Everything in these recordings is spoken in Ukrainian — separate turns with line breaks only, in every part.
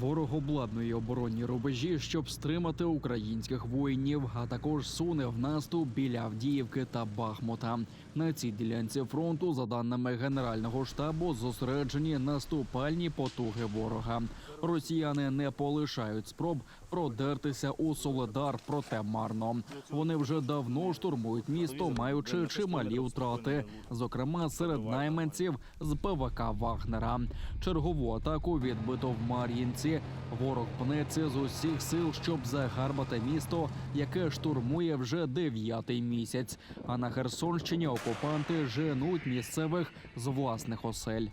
Ворог обладнує оборонні рубежі, щоб стримати українських воїнів, а також суне в наступ біля Авдіївки та Бахмута. На цій ділянці фронту, за даними Генерального штабу, зосереджені наступальні потуги ворога. Росіяни не полишають спроб продертися у Соледар, проте марно. Вони вже давно штурмують місто, маючи чималі втрати, зокрема серед найманців з ПВК Вагнера. Чергову атаку відбито в Мар'їнці. Ворог пнеться з усіх сил, щоб загарбати місто, яке штурмує вже дев'ятий місяць. А на Херсонщині окупанти женуть місцевих з власних осель.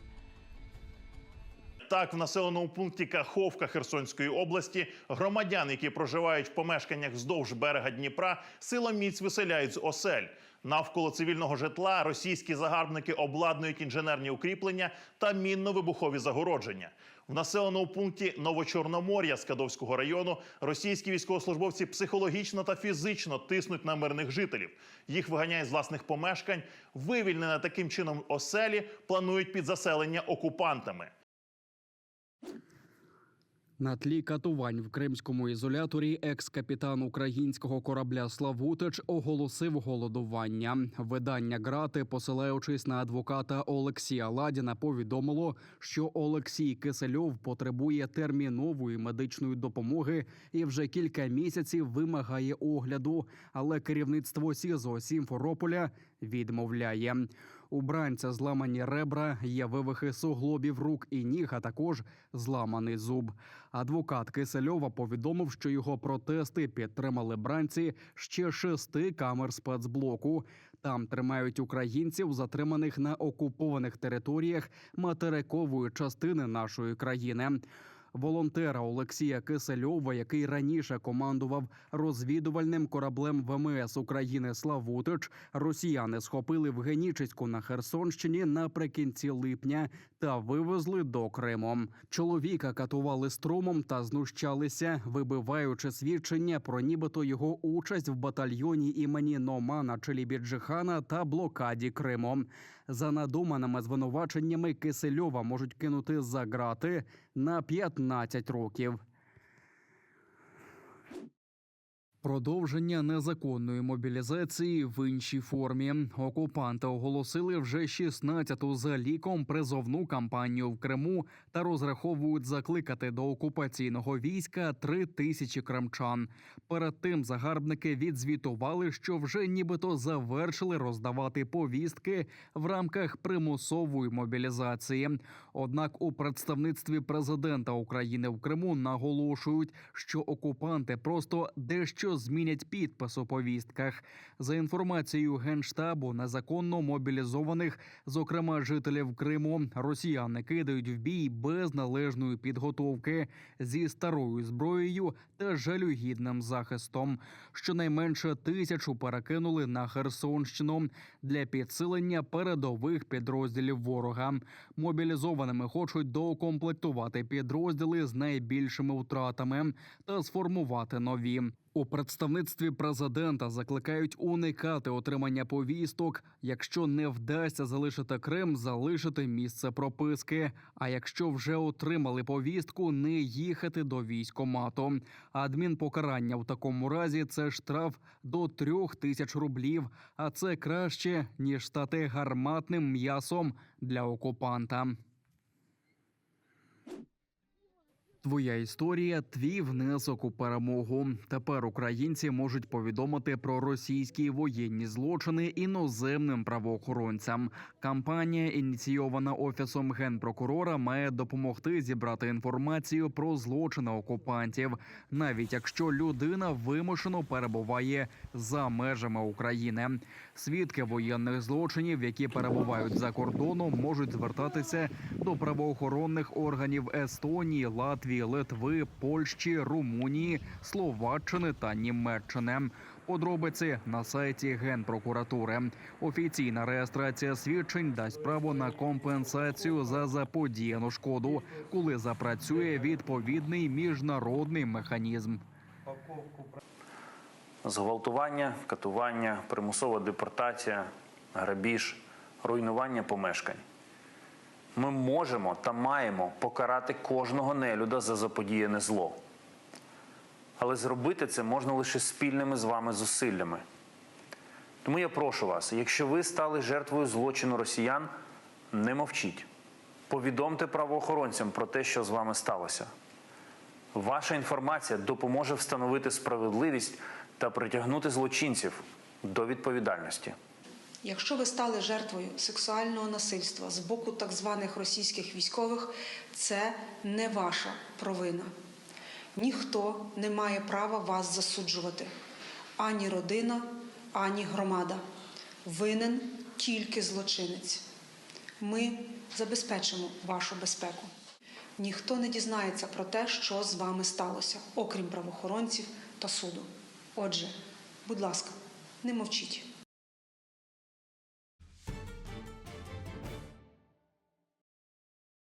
Так, в населеному пункті Каховка Херсонської області громадян, які проживають в помешканнях вздовж берега Дніпра, силоміць виселяють з осель. Навколо цивільного житла російські загарбники обладнують інженерні укріплення та мінно-вибухові загородження. В населеному пункті Новочорномор'я Скадовського району російські військовослужбовці психологічно та фізично тиснуть на мирних жителів. Їх виганяють з власних помешкань. Вивільнення таким чином оселі планують під заселення окупантами.
На тлі катувань в кримському ізоляторі екс-капітан українського корабля Славутич оголосив голодування. Видання Грати, посилаючись на адвоката Олексія Ладіна, повідомило, що Олексій Кисельов потребує термінової медичної допомоги і вже кілька місяців вимагає огляду. Але керівництво СІЗО Сімферополя відмовляє. У бранця зламані ребра, є вивихи суглобів рук і ніг, а також зламаний зуб. Адвокат Кисельова повідомив, що його протести підтримали бранці ще шести камер спецблоку. Там тримають українців, затриманих на окупованих територіях материкової частини нашої країни. Волонтера Олексія Кисельова, який раніше командував розвідувальним кораблем ВМС України Славутич, росіяни схопили в Генічеську на Херсонщині наприкінці липня та вивезли до Криму. Чоловіка катували струмом та знущалися, вибиваючи свідчення про нібито його участь в батальйоні імені Номана Челібіджихана та блокаді Криму. За надуманими звинуваченнями Кисельова можуть кинути за грати на 15 років. Продовження незаконної мобілізації в іншій формі. Окупанти оголосили вже 16-ту за ліком призовну кампанію в Криму та розраховують закликати до окупаційного війська три тисячі кримчан. Перед тим загарбники відзвітували, що вже нібито завершили роздавати повістки в рамках примусової мобілізації. Однак у представництві президента України в Криму наголошують, що окупанти просто дещо змінять підпис у повістках. За інформацією генштабу, незаконно мобілізованих, зокрема жителів Криму, росіяни кидають в бій без належної підготовки зі старою зброєю та жалюгідним захистом. Щонайменше тисячу перекинули на Херсонщину для підсилення передових підрозділів ворога. Мобілізованими хочуть доукомплектувати підрозділи з найбільшими втратами та сформувати нові. У представництві президента закликають уникати отримання повісток. Якщо не вдасться залишити Крим, залишити місце прописки. А якщо вже отримали повістку, не їхати до військомату. Адмінпокарання в такому разі це штраф до трьох тисяч рублів. А це краще ніж стати гарматним м'ясом для окупанта. Твоя історія, твій внесок у перемогу. Тепер українці можуть повідомити про російські воєнні злочини іноземним правоохоронцям. Кампанія, ініційована офісом генпрокурора, має допомогти зібрати інформацію про злочини окупантів, навіть якщо людина вимушено перебуває за межами України. Свідки воєнних злочинів, які перебувають за кордоном, можуть звертатися до правоохоронних органів Естонії, Латвії, Литви, Польщі, Румунії, Словаччини та Німеччини. Подробиці на сайті Генпрокуратури. Офіційна реєстрація свідчень дасть право на компенсацію за заподіяну шкоду, коли запрацює відповідний міжнародний механізм.
Зґвалтування, катування, примусова депортація, грабіж, руйнування помешкань. Ми можемо та маємо покарати кожного нелюда за заподіяне зло. Але зробити це можна лише спільними з вами зусиллями. Тому я прошу вас, якщо ви стали жертвою злочину росіян, не мовчіть. Повідомте правоохоронцям про те, що з вами сталося. Ваша інформація допоможе встановити справедливість та притягнути злочинців до відповідальності.
Якщо ви стали жертвою сексуального насильства з боку так званих російських військових, це не ваша провина. Ніхто не має права вас засуджувати ані родина, ані громада. Винен тільки злочинець. Ми забезпечимо вашу безпеку. Ніхто не дізнається про те, що з вами сталося, окрім правоохоронців та суду. Отже, будь ласка, не мовчіть.